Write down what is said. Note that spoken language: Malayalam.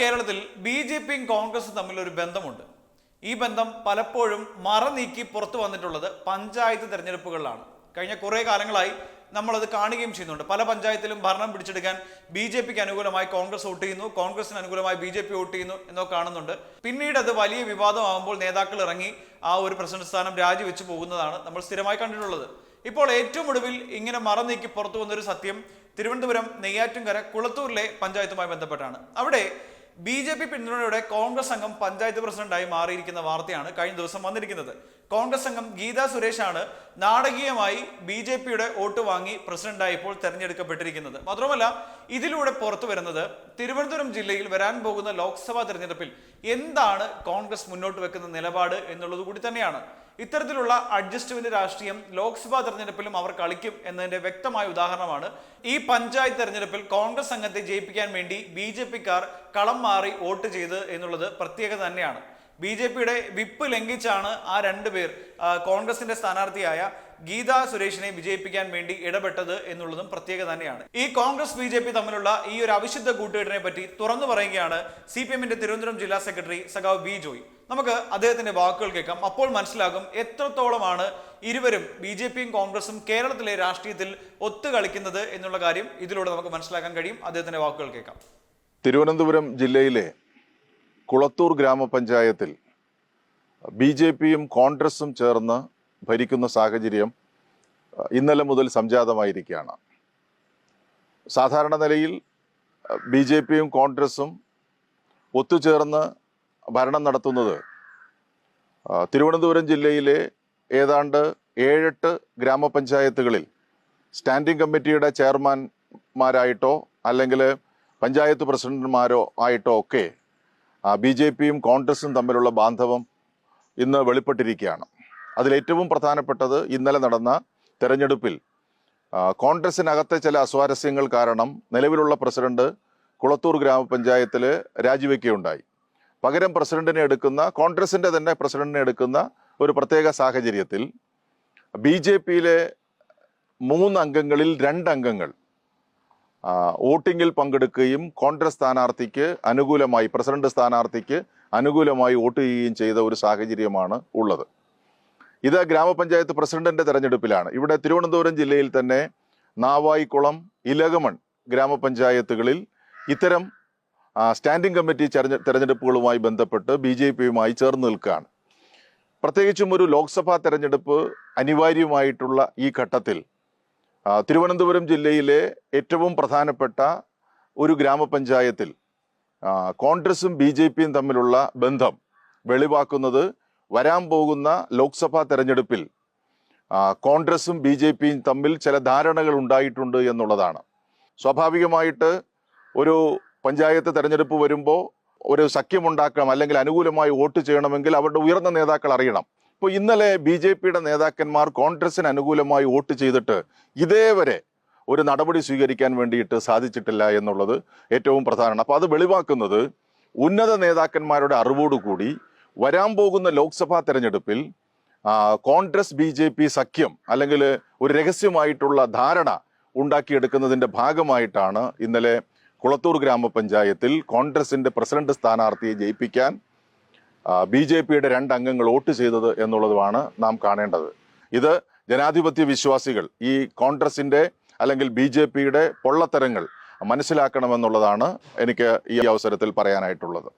കേരളത്തിൽ ബി ജെ പിയും കോൺഗ്രസും തമ്മിൽ ഒരു ബന്ധമുണ്ട്. ഈ ബന്ധം പലപ്പോഴും മറ നീക്കി പുറത്തു വന്നിട്ടുള്ളത് പഞ്ചായത്ത് തെരഞ്ഞെടുപ്പുകളിലാണ്. കഴിഞ്ഞ കുറേ കാലങ്ങളായി നമ്മളത് കാണുകയും ചെയ്യുന്നുണ്ട്. പല പഞ്ചായത്തിലും ഭരണം പിടിച്ചെടുക്കാൻ ബി ജെ പിക്ക് അനുകൂലമായി കോൺഗ്രസ് വോട്ട് ചെയ്യുന്നു കോൺഗ്രസിന് അനുകൂലമായി ബി ജെ പി വോട്ട് ചെയ്യുന്നു എന്നൊക്കെ കാണുന്നുണ്ട്. പിന്നീട് അത് വലിയ വിവാദമാകുമ്പോൾ നേതാക്കൾ ഇറങ്ങി ആ ഒരു പ്രസിഡന്റ് സ്ഥാനം രാജിവെച്ച് പോകുന്നതാണ് നമ്മൾ സ്ഥിരമായി കണ്ടിട്ടുള്ളത്. ഇപ്പോൾ ഏറ്റവും ഒടുവിൽ ഇങ്ങനെ മറ നീക്കി പുറത്തു വന്നൊരു സത്യം തിരുവനന്തപുരം നെയ്യാറ്റുംകര കുളത്തൂരിലെ പഞ്ചായത്തുമായി ബന്ധപ്പെട്ടാണ്. അവിടെ ബി ജെ പി പിന്തുണയോടെ കോൺഗ്രസ് അംഗം പഞ്ചായത്ത് പ്രസിഡന്റായി മാറിയിരിക്കുന്ന വാർത്തയാണ് കഴിഞ്ഞ ദിവസം വന്നിരിക്കുന്നത്. കോൺഗ്രസ് അംഗം ഗീതാ സുരേഷാണ് നാടകീയമായി ബി ജെ പിയുടെ വോട്ട് വാങ്ങി പ്രസിഡന്റായി ഇപ്പോൾ തെരഞ്ഞെടുക്കപ്പെട്ടിരിക്കുന്നത്. മാത്രമല്ല ഇതിലൂടെ പുറത്തു വരുന്നത് തിരുവനന്തപുരം ജില്ലയിൽ വരാൻ പോകുന്ന ലോക്സഭാ തെരഞ്ഞെടുപ്പിൽ എന്താണ് കോൺഗ്രസ് മുന്നോട്ട് വെക്കുന്ന നിലപാട് എന്നുള്ളത് കൂടി തന്നെയാണ്. ഇത്തരത്തിലുള്ള അഡ്ജസ്റ്റ്മെന്റ് രാഷ്ട്രീയം ലോക്സഭാ തെരഞ്ഞെടുപ്പിലും അവർ കളിക്കും എന്നതിന്റെ വ്യക്തമായ ഉദാഹരണമാണ് ഈ പഞ്ചായത്ത് തെരഞ്ഞെടുപ്പിൽ കോൺഗ്രസ് സംഘത്തെ ജയിപ്പിക്കാൻ വേണ്ടി ബി ജെ പിക്കാർ കളം മാറി വോട്ട് ചെയ്ത് എന്നുള്ളത് പ്രത്യേകത തന്നെയാണ്. ബി ജെ പിയുടെ വിപ്പ് ലംഘിച്ചാണ് ആ രണ്ടുപേർ പേർ കോൺഗ്രസിന്റെ സ്ഥാനാർത്ഥിയായ ഗീത സുരേഷിനെ വിജയിപ്പിക്കാൻ വേണ്ടി ഇടപെട്ടത് എന്നുള്ളതും പ്രത്യേകത തന്നെയാണ്. ഈ കോൺഗ്രസ് ബി ജെ പി തമ്മിലുള്ള ഈ ഒരു അവിശുദ്ധ കൂട്ടുകെട്ടിനെ പറ്റി തുറന്നു പറയുകയാണ് സി പി എമ്മിന്റെ തിരുവനന്തപുരം ജില്ലാ സെക്രട്ടറി സഖാവ് ബി ജോയ്. നമുക്ക് അദ്ദേഹത്തിന്റെ വാക്കുകൾ കേൾക്കാം. അപ്പോൾ മനസ്സിലാകും എത്രത്തോളമാണ് ഇരുവരും ബി ജെ പിയും കോൺഗ്രസും കേരളത്തിലെ രാഷ്ട്രീയത്തിൽ ഒത്തുകളിക്കുന്നത് എന്നുള്ള കാര്യം ഇതിലൂടെ നമുക്ക് മനസ്സിലാക്കാൻ കഴിയും. അദ്ദേഹത്തിന്റെ വാക്കുകൾ കേൾക്കാം. തിരുവനന്തപുരം ജില്ലയിലെ കുളത്തൂർ ഗ്രാമപഞ്ചായത്തിൽ ബി ജെ പിയും കോൺഗ്രസും ചേർന്ന് ഭരിക്കുന്ന സാഹചര്യം ഇന്നലെ മുതൽ സംജാതമായിരിക്കുകയാണ്. സാധാരണ നിലയിൽ ബി ജെ പിയും കോൺഗ്രസും ഒത്തുചേർന്ന് ഭരണം നടത്തുന്നത് തിരുവനന്തപുരം ജില്ലയിലെ ഏതാണ്ട് ഏഴെട്ട് ഗ്രാമപഞ്ചായത്തുകളിൽ സ്റ്റാൻഡിംഗ് കമ്മിറ്റിയുടെ ചെയർമാൻമാരായിട്ടോ അല്ലെങ്കിൽ പഞ്ചായത്ത് പ്രസിഡന്റുമാരോ ആയിട്ടോ ഒക്കെ ബി ജെ പിയും കോൺഗ്രസും തമ്മിലുള്ള ബാന്ധവം ഇന്ന് വെളിപ്പെട്ടിരിക്കുകയാണ്. അതിലേറ്റവും പ്രധാനപ്പെട്ടത് ഇന്നലെ നടന്ന തെരഞ്ഞെടുപ്പിൽ കോൺഗ്രസിനകത്തെ ചില അസ്വാരസ്യങ്ങൾ കാരണം നിലവിലുള്ള പ്രസിഡന്റ് കുളത്തൂർ ഗ്രാമപഞ്ചായത്തിൽ രാജിവെക്കുകയുണ്ടായി. പകരം പ്രസിഡന്റിനെ എടുക്കുന്ന കോൺഗ്രസിന്റെ തന്നെ പ്രസിഡന്റിനെ എടുക്കുന്ന ഒരു പ്രത്യേക സാഹചര്യത്തിൽ ബി ജെ പിയിലെ മൂന്ന് അംഗങ്ങളിൽ രണ്ട് അംഗങ്ങൾ വോട്ടിങ്ങിൽ പങ്കെടുക്കുകയും കോൺഗ്രസ് സ്ഥാനാർത്ഥിക്ക് അനുകൂലമായി പ്രസിഡന്റ് സ്ഥാനാർത്ഥിക്ക് അനുകൂലമായി വോട്ട് ചെയ്യുകയും ചെയ്ത ഒരു സാഹചര്യമാണ് ഉള്ളത്. ഇത് ഗ്രാമപഞ്ചായത്ത് പ്രസിഡന്റിന്റെ തെരഞ്ഞെടുപ്പിലാണ്. ഇവിടെ തിരുവനന്തപുരം ജില്ലയിൽ തന്നെ നാവായിക്കുളം ഇലകമൺ ഗ്രാമപഞ്ചായത്തുകളിൽ ഇത്തരം സ്റ്റാൻഡിംഗ് കമ്മിറ്റി തെരഞ്ഞെ- തെരഞ്ഞെടുപ്പുകളുമായി ബന്ധപ്പെട്ട് ബി ജെ പിയുമായി ചേർന്ന് നിൽക്കുകയാണ്. പ്രത്യേകിച്ചും ഒരു ലോക്സഭാ തെരഞ്ഞെടുപ്പ് അനിവാര്യമായിട്ടുള്ള ഈ ഘട്ടത്തിൽ തിരുവനന്തപുരം ജില്ലയിലെ ഏറ്റവും പ്രധാനപ്പെട്ട ഒരു ഗ്രാമപഞ്ചായത്തിൽ കോൺഗ്രസും ബി ജെ പിയും തമ്മിലുള്ള ബന്ധം വെളിവാക്കുന്നത് വരാൻ പോകുന്ന ലോക്സഭാ തെരഞ്ഞെടുപ്പിൽ കോൺഗ്രസും ബി ജെ പിയും തമ്മിൽ ചില ധാരണകൾ ഉണ്ടായിട്ടുണ്ട് എന്നുള്ളതാണ്. സ്വാഭാവികമായിട്ട് ഒരു പഞ്ചായത്ത് തെരഞ്ഞെടുപ്പ് വരുമ്പോൾ ഒരു സഖ്യമുണ്ടാക്കണം അല്ലെങ്കിൽ അനുകൂലമായി വോട്ട് ചെയ്യണമെങ്കിൽ അവരുടെ ഉയർന്ന നേതാക്കൾ അറിയണം. ഇപ്പോൾ ഇന്നലെ ബി ജെ പിയുടെ നേതാക്കന്മാർ കോൺഗ്രസിന് അനുകൂലമായി വോട്ട് ചെയ്തിട്ട് ഇതേവരെ ഒരു നടപടി സ്വീകരിക്കാൻ വേണ്ടിയിട്ട് സാധിച്ചിട്ടില്ല എന്നുള്ളത് ഏറ്റവും പ്രധാനമാണ്. അപ്പോൾ അത് വെളിവാക്കുന്നത് ഉന്നത നേതാക്കന്മാരുടെ അറിവോടുകൂടി വരാൻ പോകുന്ന ലോക്സഭാ തെരഞ്ഞെടുപ്പിൽ കോൺഗ്രസ് ബി ജെ പി സഖ്യം അല്ലെങ്കിൽ ഒരു രഹസ്യമായിട്ടുള്ള ധാരണ ഉണ്ടാക്കിയെടുക്കുന്നതിന്റെ ഭാഗമായിട്ടാണ് ഇന്നലെ കുളത്തൂർ ഗ്രാമപഞ്ചായത്തിൽ കോൺഗ്രസിന്റെ പ്രസിഡന്റ് സ്ഥാനാർത്ഥിയെ ജയിപ്പിക്കാൻ ബി ജെ പിയുടെ രണ്ട് അംഗങ്ങൾ വോട്ട് ചെയ്തത് എന്നുള്ളതുമാണ് നാം കാണേണ്ടത്. ഇത് ജനാധിപത്യ വിശ്വാസികൾ ഈ കോൺഗ്രസിന്റെ അല്ലെങ്കിൽ ബി ജെ പിയുടെ പൊള്ളത്തരങ്ങൾ മനസ്സിലാക്കണമെന്നുള്ളതാണ് എനിക്ക് ഈ അവസരത്തിൽ പറയാനായിട്ടുള്ളത്.